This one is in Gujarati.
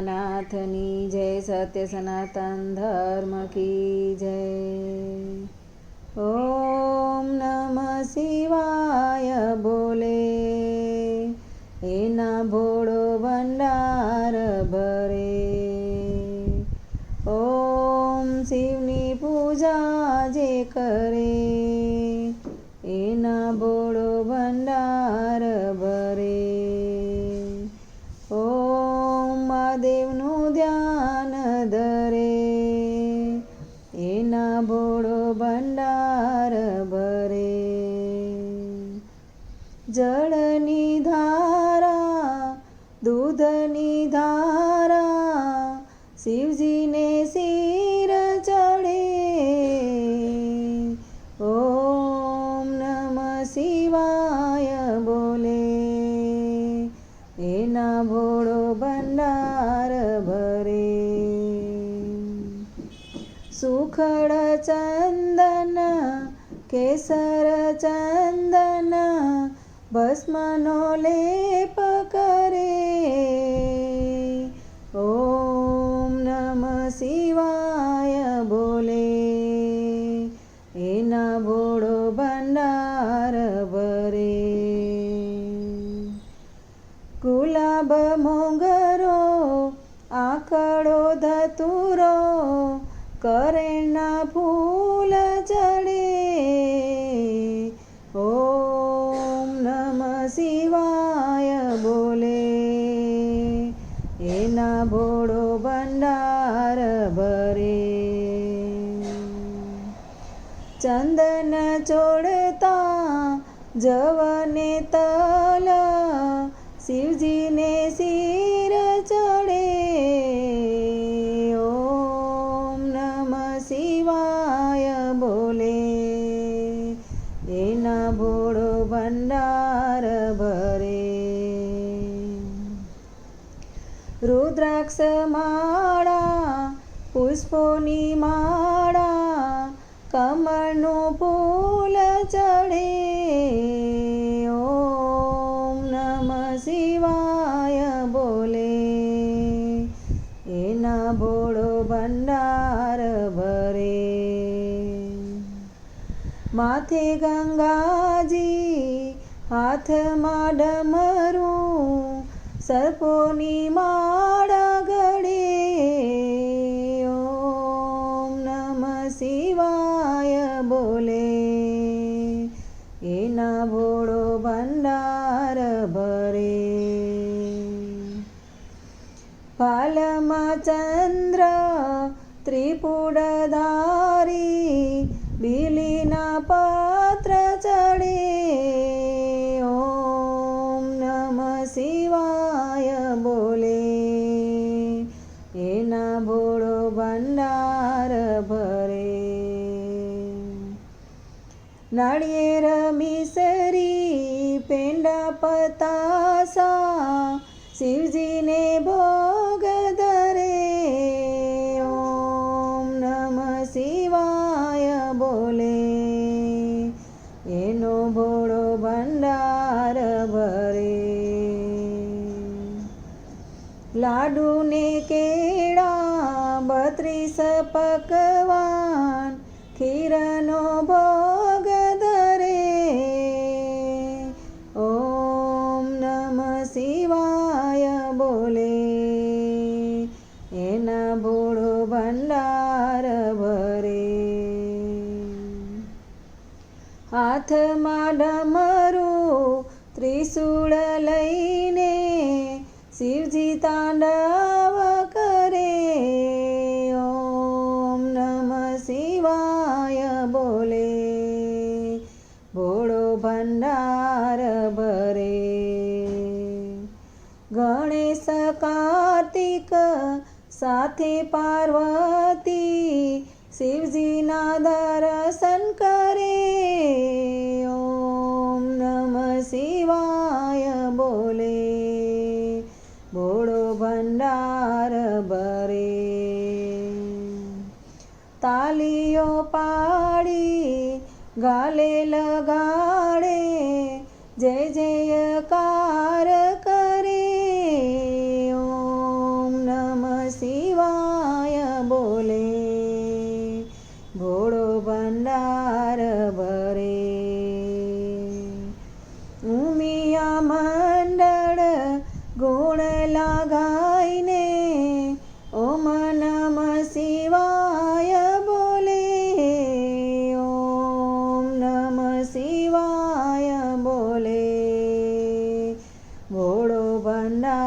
નાથની જય સત્ય સનાતન ધર્મ કી જય. ઓમ નમ શિવાય બોલે. ભોળો ભંડાર ભરે જળની ધારા દૂધની ધારા શિવજીને શિર ચડે ઓમ નમ શિવાય બોલે એના ભોળો સુખડ ચંદન કેસર ચંદન ભસ્મનો લેપ કરે ઓમ નમ શિવાય બોલે એના ભોળો ભંડાર ભરે ગુલાબ મોંગરો આકડો ધતુરો કરેણના ફૂલ ચડે. ઓમ નમ શિવાય બોલે. એના ભોળો ભંડાર ભરે. ચંદન ચોડતા જવને તલ. શિવજીને રુદ્રાક્ષ માળા, પુષ્પોની માળા, કમળનું ફૂલ ચડે. ઓમ નમ શિવાય બોલે. એના ભોળો ભંડાર ભરે. માથે ગંગાજી, હાથમાં ડમરું સર્પોની માળા ગળે ઓમ નમ શિવાય બોલે એના ભોળો ભંડાર ભરે ફાલમાં ચંદ્ર ત્રિપુડધારી બીલીના નાળિયેર મિસરી પેંડા પતાસા શિવજીને ભોગ ધરે. ઓમ નમ શિવાય બોલે. એનો ભોળો ભંડાર ભરે. લાડુને કેળા, બત્રીસ પકવાન, ખીરનો ભોગ હાથમાં ડમરું ત્રિશૂળ લઈને શિવજી તાંડવ કરે. ઓમ નમ શિવાય બોલે. ભોળો ભંડાર ભરે. ગણેશ કાર્તિક સાથે પાર્વતી શિવજીના દર્શન કરે. ઓમ નમ શિવાય બોલે. બોળો ભંડાર ભરે. તાલીઓ પાડી, ગાલે લગાડે. જય જયકાર No.